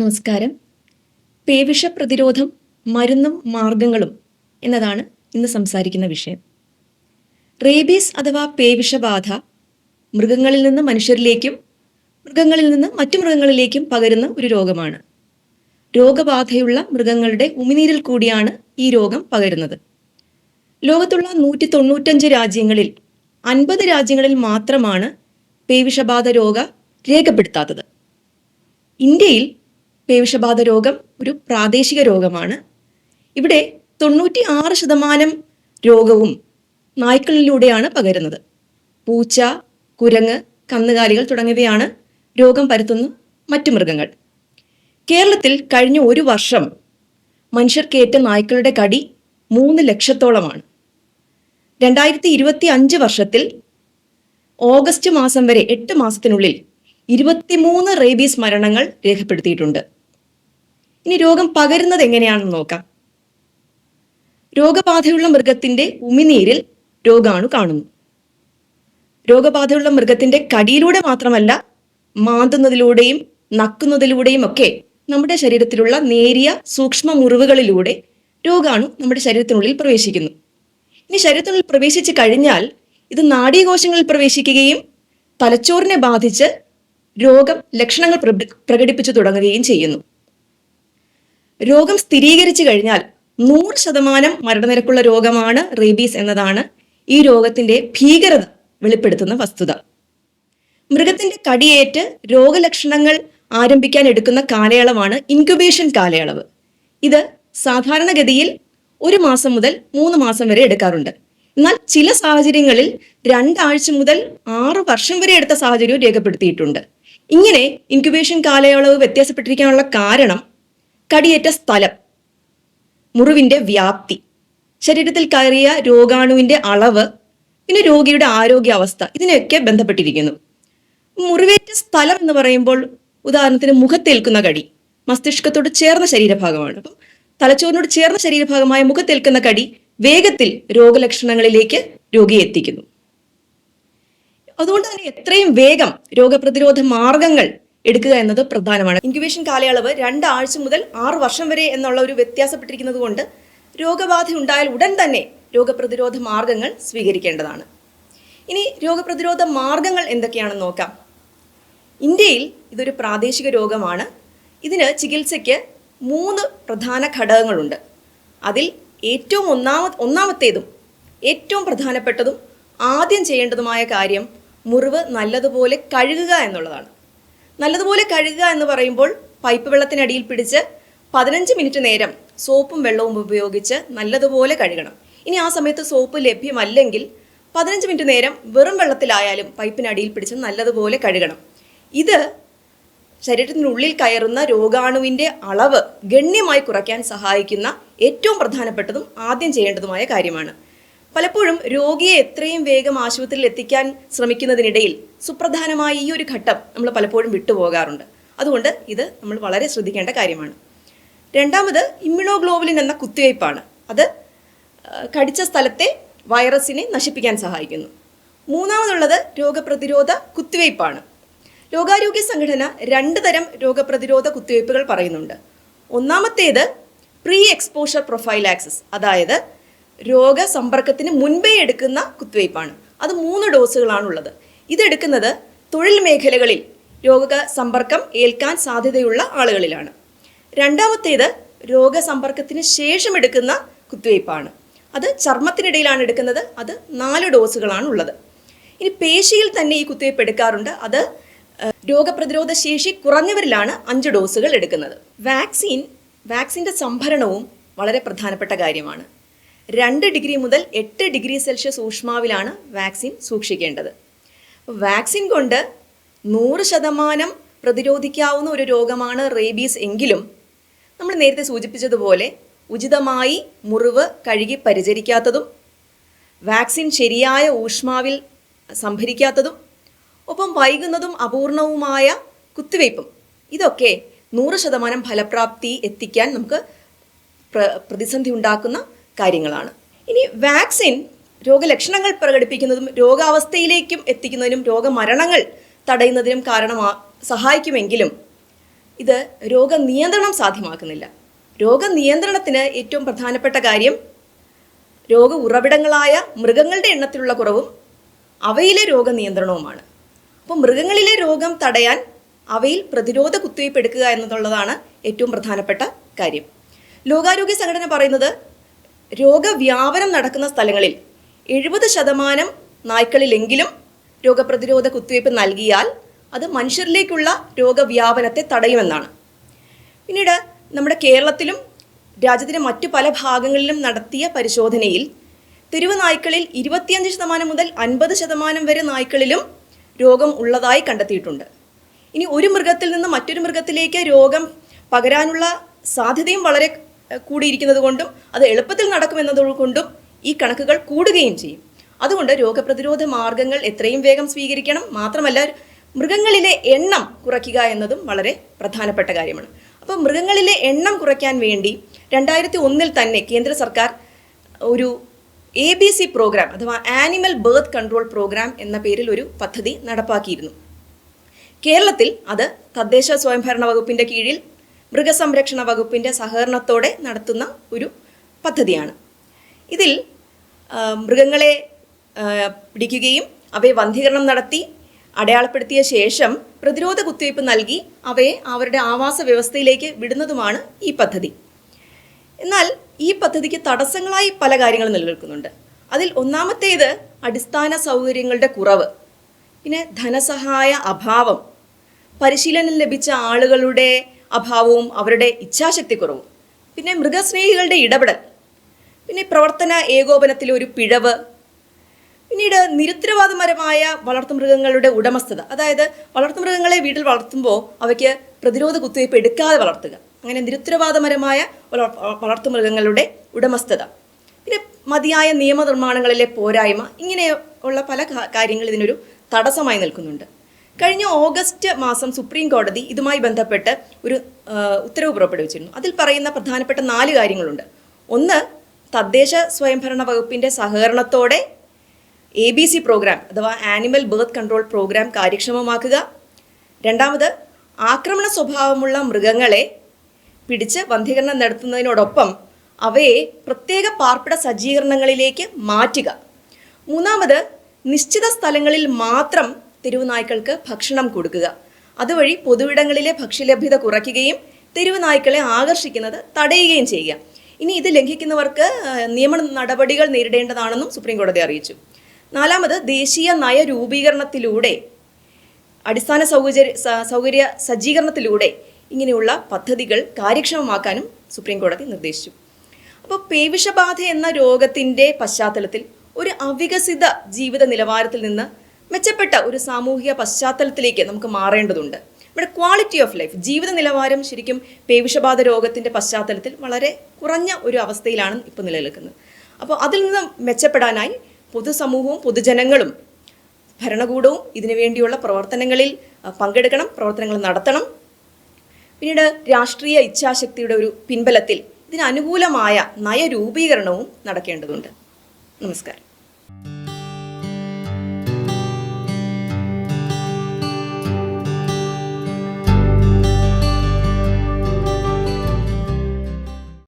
നമസ്കാരം. പേവിഷ പ്രതിരോധം മരുന്നും മാർഗങ്ങളും എന്നതാണ് ഇന്ന് സംസാരിക്കുന്ന വിഷയം. റേബീസ് അഥവാ പേവിഷബാധ മൃഗങ്ങളിൽ നിന്ന് മനുഷ്യരിലേക്കും മൃഗങ്ങളിൽ നിന്ന് മറ്റു മൃഗങ്ങളിലേക്കും പകരുന്ന ഒരു രോഗമാണ്. രോഗബാധയുള്ള മൃഗങ്ങളുടെ ഉമിനീരിൽ കൂടിയാണ് ഈ രോഗം പകരുന്നത്. ലോകത്തുള്ള നൂറ്റി തൊണ്ണൂറ്റഞ്ച് രാജ്യങ്ങളിൽ അൻപത് രാജ്യങ്ങളിൽ മാത്രമാണ് പേവിഷബാധ രോഗ രേഖപ്പെടുത്താത്തത്. ഇന്ത്യയിൽ പേവിഷബാധ രോഗം ഒരു പ്രാദേശിക രോഗമാണ്. ഇവിടെ തൊണ്ണൂറ്റി ആറ് ശതമാനം രോഗവും നായ്ക്കളിലൂടെയാണ് പകരുന്നത്. പൂച്ച കുരങ്ങ് കന്നുകാലികൾ തുടങ്ങിയവയാണ് രോഗം പരത്തുന്ന മറ്റു മൃഗങ്ങൾ. കേരളത്തിൽ കഴിഞ്ഞ ഒരു വർഷം മനുഷ്യർക്കേറ്റ നായ്ക്കളുടെ കടി മൂന്ന് ലക്ഷത്തോളമാണ്. രണ്ടായിരത്തി ഇരുപത്തി അഞ്ച് വർഷത്തിൽ ഓഗസ്റ്റ് മാസം വരെ എട്ട് മാസത്തിനുള്ളിൽ ഇരുപത്തിമൂന്ന് റേബീസ് മരണങ്ങൾ രേഖപ്പെടുത്തിയിട്ടുണ്ട്. ഇനി രോഗം പകരുന്നത് എങ്ങനെയാണെന്ന് നോക്കാം. രോഗബാധയുള്ള മൃഗത്തിന്റെ ഉമിനീരിൽ രോഗാണു കാണുന്നു. രോഗബാധയുള്ള മൃഗത്തിന്റെ കടിയിലൂടെ മാത്രമല്ല മാന്തുന്നതിലൂടെയും നക്കുന്നതിലൂടെയും ഒക്കെ നമ്മുടെ ശരീരത്തിലുള്ള നേരിയ സൂക്ഷ്മ മുറിവുകളിലൂടെ രോഗാണു നമ്മുടെ ശരീരത്തിനുള്ളിൽ പ്രവേശിക്കുന്നു. ഇനി ശരീരത്തിനുള്ളിൽ പ്രവേശിച്ചു കഴിഞ്ഞാൽ ഇത് നാഡീകോശങ്ങളിൽ പ്രവേശിക്കുകയും തലച്ചോറിനെ ബാധിച്ച് രോഗം ലക്ഷണങ്ങൾ പ്രകടി- പ്രകടിപ്പിച്ചു തുടങ്ങുകയും ചെയ്യുന്നു. രോഗം സ്ഥിരീകരിച്ചു കഴിഞ്ഞാൽ നൂറ് ശതമാനം മരണനിരക്കുള്ള രോഗമാണ് റേബീസ് എന്നതാണ് ഈ രോഗത്തിന്റെ ഭീകരത വെളിപ്പെടുത്തുന്ന വസ്തുത. മൃഗത്തിന്റെ കടിയേറ്റ് രോഗലക്ഷണങ്ങൾ ആരംഭിക്കാൻ എടുക്കുന്ന കാലയളവാണ് ഇൻക്യുബേഷൻ കാലയളവ്. ഇത് സാധാരണഗതിയിൽ ഒരു മാസം മുതൽ മൂന്ന് മാസം വരെ എടുക്കാറുണ്ട്. എന്നാൽ ചില സാഹചര്യങ്ങളിൽ രണ്ടാഴ്ച മുതൽ ആറ് വർഷം വരെ എടുത്ത സാഹചര്യവും രേഖപ്പെടുത്തിയിട്ടുണ്ട്. ഇങ്ങനെ ഇൻക്യുബേഷൻ കാലയളവ് വ്യത്യാസപ്പെട്ടിരിക്കാനുള്ള കാരണം കടിയേറ്റ സ്ഥലം. മുറിവിന്റെ വ്യാപ്തി. ശരീരത്തിൽ കയറിയ രോഗാണുവിന്റെ അളവ് പിന്നെ രോഗിയുടെ ആരോഗ്യാവസ്ഥ ഇതിനെയൊക്കെ ബന്ധപ്പെട്ടിരിക്കുന്നു. മുറിവേറ്റ സ്ഥലം എന്ന് പറയുമ്പോൾ ഉദാഹരണത്തിന് മുഖത്തേൽക്കുന്ന കടി മസ്തിഷ്കത്തോട് ചേർന്ന ശരീരഭാഗമാണ്. അപ്പം തലച്ചോറിനോട് ചേർന്ന ശരീരഭാഗമായ മുഖത്തേൽക്കുന്ന കടി വേഗത്തിൽ രോഗലക്ഷണങ്ങളിലേക്ക് രോഗിയെ എത്തിക്കുന്നു. അതുകൊണ്ട് തന്നെ എത്രയും വേഗം രോഗപ്രതിരോധ മാർഗങ്ങൾ എടുക്കുക എന്നത് പ്രധാനമാണ്. ഇൻക്യുബേഷൻ കാലയളവ് രണ്ടാഴ്ച മുതൽ ആറ് വർഷം വരെ എന്നുള്ള ഒരു വ്യത്യാസപ്പെട്ടിരിക്കുന്നത് കൊണ്ട് രോഗബാധ ഉണ്ടായാൽ ഉടൻ തന്നെ രോഗപ്രതിരോധ മാർഗങ്ങൾ സ്വീകരിക്കേണ്ടതാണ്. ഇനി രോഗപ്രതിരോധ മാർഗങ്ങൾ എന്തൊക്കെയാണെന്ന് നോക്കാം. ഇന്ത്യയിൽ ഇതൊരു പ്രാദേശിക രോഗമാണ്. ഇതിന് ചികിത്സയ്ക്ക് മൂന്ന് പ്രധാന ഘടകങ്ങളുണ്ട്. അതിൽ ഏറ്റവും ഒന്നാമ ഒന്നാമത്തേതും ഏറ്റവും പ്രധാനപ്പെട്ടതും ആദ്യം ചെയ്യേണ്ടതുമായ കാര്യം മുറിവ് നല്ലതുപോലെ കഴുകുക എന്നുള്ളതാണ്. നല്ലതുപോലെ കഴുകുക എന്ന് പറയുമ്പോൾ പൈപ്പ് വെള്ളത്തിനടിയിൽ പിടിച്ച് പതിനഞ്ച് മിനിറ്റ് നേരം സോപ്പും വെള്ളവും ഉപയോഗിച്ച് നല്ലതുപോലെ കഴുകണം. ഇനി ആ സമയത്ത് സോപ്പ് ലഭ്യമല്ലെങ്കിൽ പതിനഞ്ച് മിനിറ്റ് നേരം വെറും വെള്ളത്തിലായാലും പൈപ്പിനടിയിൽ പിടിച്ച് നല്ലതുപോലെ കഴുകണം. ഇത് ശരീരത്തിനുള്ളിൽ കയറുന്ന രോഗാണുവിന്റെ അളവ് ഗണ്യമായി കുറയ്ക്കാൻ സഹായിക്കുന്ന ഏറ്റവും പ്രധാനപ്പെട്ടതും ആദ്യം ചെയ്യേണ്ടതുമായ കാര്യമാണ്. പലപ്പോഴും രോഗിയെ എത്രയും വേഗം ആശുപത്രിയിൽ എത്തിക്കാൻ ശ്രമിക്കുന്നതിനിടയിൽ സുപ്രധാനമായ ഈ ഒരു ഘട്ടം നമ്മൾ പലപ്പോഴും വിട്ടുപോകാറുണ്ട്. അതുകൊണ്ട് ഇത് നമ്മൾ വളരെ ശ്രദ്ധിക്കേണ്ട കാര്യമാണ്. രണ്ടാമത് ഇമ്മ്യൂണോഗ്ലോബുലിൻ എന്ന കുത്തിവയ്പ്പാണ്. അത് കടിച്ച സ്ഥലത്തെ വൈറസിനെ നശിപ്പിക്കാൻ സഹായിക്കുന്നു. മൂന്നാമതുള്ളത് രോഗപ്രതിരോധ കുത്തിവയ്പ്പാണ്. ലോകാരോഗ്യ സംഘടന രണ്ട് തരം രോഗപ്രതിരോധ കുത്തിവയ്പ്പുകൾ പറയുന്നുണ്ട്. ഒന്നാമത്തേത് പ്രീ എക്സ്പോഷർ പ്രൊഫൈലാക്സിസ് അതായത് രോഗസമ്പർക്കത്തിന് മുൻപേ എടുക്കുന്ന കുത്തിവയ്പ്പാണ്. അത് മൂന്ന് ഡോസുകളാണുള്ളത്. ഇതെടുക്കുന്നത് തൊഴിൽ മേഖലകളിൽ രോഗസമ്പർക്കം ഏൽക്കാൻ സാധ്യതയുള്ള ആളുകളിലാണ്. രണ്ടാമത്തേത് രോഗസമ്പർക്കത്തിന് ശേഷം എടുക്കുന്ന കുത്തിവയ്പ്പാണ്. അത് ചർമ്മത്തിനിടയിലാണ് എടുക്കുന്നത്. അത് നാല് ഡോസുകളാണുള്ളത്. ഇനി പേശിയിൽ തന്നെ ഈ കുത്തിവയ്പ്പ് എടുക്കാറുണ്ട്. അത് രോഗപ്രതിരോധ ശേഷി കുറഞ്ഞവരിലാണ് അഞ്ച് ഡോസുകൾ എടുക്കുന്നത്. വാക്സിൻ വാക്സിന്റെ സംഭരണവും വളരെ പ്രധാനപ്പെട്ട കാര്യമാണ്. രണ്ട് ഡിഗ്രി മുതൽ എട്ട് ഡിഗ്രി സെൽഷ്യസ് ഊഷ്മാവിലാണ് വാക്സിൻ സൂക്ഷിക്കേണ്ടത്. വാക്സിൻ കൊണ്ട് നൂറ് ശതമാനം പ്രതിരോധിക്കാവുന്ന ഒരു രോഗമാണ് റേബീസ് എങ്കിലും നമ്മൾ നേരത്തെ സൂചിപ്പിച്ചതുപോലെ ഉചിതമായി മുറിവ് കഴുകി പരിചരിക്കാത്തതും വാക്സിൻ ശരിയായ ഊഷ്മാവിൽ സംഭരിക്കാത്തതും ഒപ്പം വൈകുന്നതും അപൂർണവുമായ കുത്തിവയ്പ്പും ഇതൊക്കെ നൂറ് ശതമാനം ഫലപ്രാപ്തി എത്തിക്കാൻ നമുക്ക് പ്ര- പ്രതിസന്ധി ഉണ്ടാക്കുന്ന കാര്യങ്ങളാണ്. ഇനി വാക്സിൻ രോഗലക്ഷണങ്ങൾ പ്രകടിപ്പിക്കുന്നതും രോഗാവസ്ഥയിലേക്കും എത്തിക്കുന്നതിനും രോഗമരണങ്ങൾ തടയുന്നതിനും കാരണമാ സഹായിക്കുമെങ്കിലും ഇത് രോഗനിയന്ത്രണം സാധ്യമാക്കുന്നില്ല. രോഗനിയന്ത്രണത്തിന് ഏറ്റവും പ്രധാനപ്പെട്ട കാര്യം രോഗ ഉറവിടങ്ങളായ മൃഗങ്ങളുടെ എണ്ണത്തിലുള്ള കുറവും അവയിലെ രോഗനിയന്ത്രണവുമാണ്. അപ്പോൾ മൃഗങ്ങളിലെ രോഗം തടയാൻ അവയിൽ പ്രതിരോധ കുത്തിവയ്പ് എടുക്കുക എന്നുള്ളതാണ് ഏറ്റവും പ്രധാനപ്പെട്ട കാര്യം. ലോകാരോഗ്യ സംഘടന പറയുന്നത് രോഗവ്യാപനം നടക്കുന്ന സ്ഥലങ്ങളിൽ എഴുപത് ശതമാനം നായ്ക്കളിലെങ്കിലും രോഗപ്രതിരോധ കുത്തിവയ്പ് നൽകിയാൽ അത് മനുഷ്യരിലേക്കുള്ള രോഗവ്യാപനത്തെ തടയുമെന്നാണ്. പിന്നീട് നമ്മുടെ കേരളത്തിലും രാജ്യത്തിന്റെ മറ്റു പല ഭാഗങ്ങളിലും നടത്തിയ പരിശോധനയിൽ തെരുവ് നായ്ക്കളിൽ ഇരുപത്തിയഞ്ച് ശതമാനം മുതൽ അൻപത് ശതമാനം വരെ നായ്ക്കളിലും രോഗം ഉള്ളതായി കണ്ടെത്തിയിട്ടുണ്ട്. ഇനി ഒരു മൃഗത്തിൽ നിന്ന് മറ്റൊരു മൃഗത്തിലേക്ക് രോഗം പകരാനുള്ള സാധ്യതയും വളരെ കൂടിയിരിക്കുന്നത് കൊണ്ടും അത് എളുപ്പത്തിൽ നടക്കുമെന്നത് കൊണ്ടും ഈ കണക്കുകൾ കൂടുകയും ചെയ്യും. അതുകൊണ്ട് രോഗപ്രതിരോധ മാർഗങ്ങൾ എത്രയും വേഗം സ്വീകരിക്കണം. മാത്രമല്ല മൃഗങ്ങളിലെ എണ്ണം കുറയ്ക്കുക എന്നതും വളരെ പ്രധാനപ്പെട്ട കാര്യമാണ്. അപ്പോൾ മൃഗങ്ങളിലെ എണ്ണം കുറയ്ക്കാൻ വേണ്ടി രണ്ടായിരത്തി ഒന്നിൽ തന്നെ കേന്ദ്ര സർക്കാർ ഒരു എ ബി സി പ്രോഗ്രാം അഥവാ ആനിമൽ ബേർത്ത് കൺട്രോൾ പ്രോഗ്രാം എന്ന പേരിൽ ഒരു പദ്ധതി നടപ്പാക്കിയിരുന്നു. കേരളത്തിൽ അത് തദ്ദേശ സ്വയംഭരണ വകുപ്പിന്റെ കീഴിൽ മൃഗസംരക്ഷണ വകുപ്പിന്റെ സഹകരണത്തോടെ നടത്തുന്ന ഒരു പദ്ധതിയാണ്. ഇതിൽ മൃഗങ്ങളെ പിടിക്കുകയും അവയെ വന്ധീകരണം നടത്തി അടയാളപ്പെടുത്തിയ ശേഷം പ്രതിരോധ കുത്തിവയ്പ് നൽകി അവയെ അവരുടെ ആവാസ വ്യവസ്ഥയിലേക്ക് വിടുന്നതുമാണ് ഈ പദ്ധതി. എന്നാൽ ഈ പദ്ധതിക്ക് തടസ്സങ്ങളായി പല കാര്യങ്ങളും നിലനിൽക്കുന്നുണ്ട്. അതിൽ ഒന്നാമത്തേത് അടിസ്ഥാന സൗകര്യങ്ങളുടെ കുറവ്. പിന്നെ ധനസഹായ അഭാവം. പരിശീലനം ലഭിച്ച ആളുകളുടെ അഭാവവും അവരുടെ ഇച്ഛാശക്തി കുറവും പിന്നെ മൃഗസ്നേഹികളുടെ ഇടപെടൽ. പിന്നെ പ്രവർത്തന ഏകോപനത്തിലെ ഒരു പിഴവ്. പിന്നീട് നിരുത്തരവാദപരമായ വളർത്തുമൃഗങ്ങളുടെ ഉടമസ്ഥത. അതായത് വളർത്തുമൃഗങ്ങളെ വീട്ടിൽ വളർത്തുമ്പോൾ അവയ്ക്ക് പ്രതിരോധ കുത്തിവയ്പ് എടുക്കാതെ വളർത്തുക. അങ്ങനെ നിരുത്തരവാദപരമായ വളർ- വളർത്തുമൃഗങ്ങളുടെ ഉടമസ്ഥത. പിന്നെ മതിയായ നിയമനിർമ്മാണങ്ങളിലെ പോരായ്മ. ഇങ്ങനെയുള്ള പല കാര്യങ്ങൾ ഇതിനൊരു തടസ്സമായി നിൽക്കുന്നുണ്ട്. കഴിഞ്ഞ ഓഗസ്റ്റ് മാസം സുപ്രീം കോടതി ഇതുമായി ബന്ധപ്പെട്ട് ഒരു ഉത്തരവ് പുറപ്പെടുവിച്ചിരുന്നു. അതിൽ പറയുന്ന പ്രധാനപ്പെട്ട നാല് കാര്യങ്ങളുണ്ട്. ഒന്ന് തദ്ദേശ സ്വയംഭരണ വകുപ്പിന്റെ സഹകരണത്തോടെ എ ബി സി പ്രോഗ്രാം അഥവാ ആനിമൽ ബേർത്ത് കൺട്രോൾ പ്രോഗ്രാം കാര്യക്ഷമമാക്കുക. രണ്ടാമത് ആക്രമണ സ്വഭാവമുള്ള മൃഗങ്ങളെ പിടിച്ച് വന്ധീകരണം നടത്തുന്നതിനോടൊപ്പം അവയെ പ്രത്യേക പാർപ്പിട സജ്ജീകരണങ്ങളിലേക്ക് മാറ്റുക. മൂന്നാമത് നിശ്ചിത സ്ഥലങ്ങളിൽ മാത്രം തെരുവ് നായ്ക്കൾക്ക് ഭക്ഷണം കൊടുക്കുക. അതുവഴി പൊതുവിടങ്ങളിലെ ഭക്ഷ്യലഭ്യത കുറയ്ക്കുകയും തെരുവുനായ്ക്കളെ ആകർഷിക്കുന്നത് തടയുകയും ചെയ്യുക. ഇനി ഇത് ലംഘിക്കുന്നവർക്ക് നിയമ നടപടികൾ നേരിടേണ്ടതാണെന്നും സുപ്രീം കോടതി അറിയിച്ചു. നാലാമത് ദേശീയ നയ രൂപീകരണത്തിലൂടെ അടിസ്ഥാന സൗകര്യ സൗകര്യ സജ്ജീകരണത്തിലൂടെ ഇങ്ങനെയുള്ള പദ്ധതികൾ കാര്യക്ഷമമാക്കാനും സുപ്രീം കോടതി നിർദ്ദേശിച്ചു. അപ്പോൾ പേവിഷബാധ എന്ന രോഗത്തിന്റെ പശ്ചാത്തലത്തിൽ ഒരു അവികസിത ജീവിത നിലവാരത്തിൽ നിന്ന് മെച്ചപ്പെട്ട ഒരു സാമൂഹിക പശ്ചാത്തലത്തിലേക്ക് നമുക്ക് മാറേണ്ടതുണ്ട്. നമ്മുടെ ക്വാളിറ്റി ഓഫ് ലൈഫ് ജീവിത നിലവാരം ശരിക്കും പേവിഷബാധ രോഗത്തിന്റെ പശ്ചാത്തലത്തിൽ വളരെ കുറഞ്ഞ ഒരു അവസ്ഥയിലാണ് ഇപ്പോൾ നിലനിൽക്കുന്നത്. അപ്പോൾ അതിൽ നിന്ന് മെച്ചപ്പെടാനായി പൊതുസമൂഹവും പൊതുജനങ്ങളും ഭരണകൂടവും ഇതിനു വേണ്ടിയുള്ള പ്രവർത്തനങ്ങളിൽ പങ്കെടുക്കണം പ്രവർത്തനങ്ങൾ നടത്തണം. പിന്നീട് രാഷ്ട്രീയ ഇച്ഛാശക്തിയുടെ ഒരു പിൻബലത്തിൽ ഇതിനനുകൂലമായ നയരൂപീകരണവും നടക്കേണ്ടതുണ്ട്. നമസ്കാരം.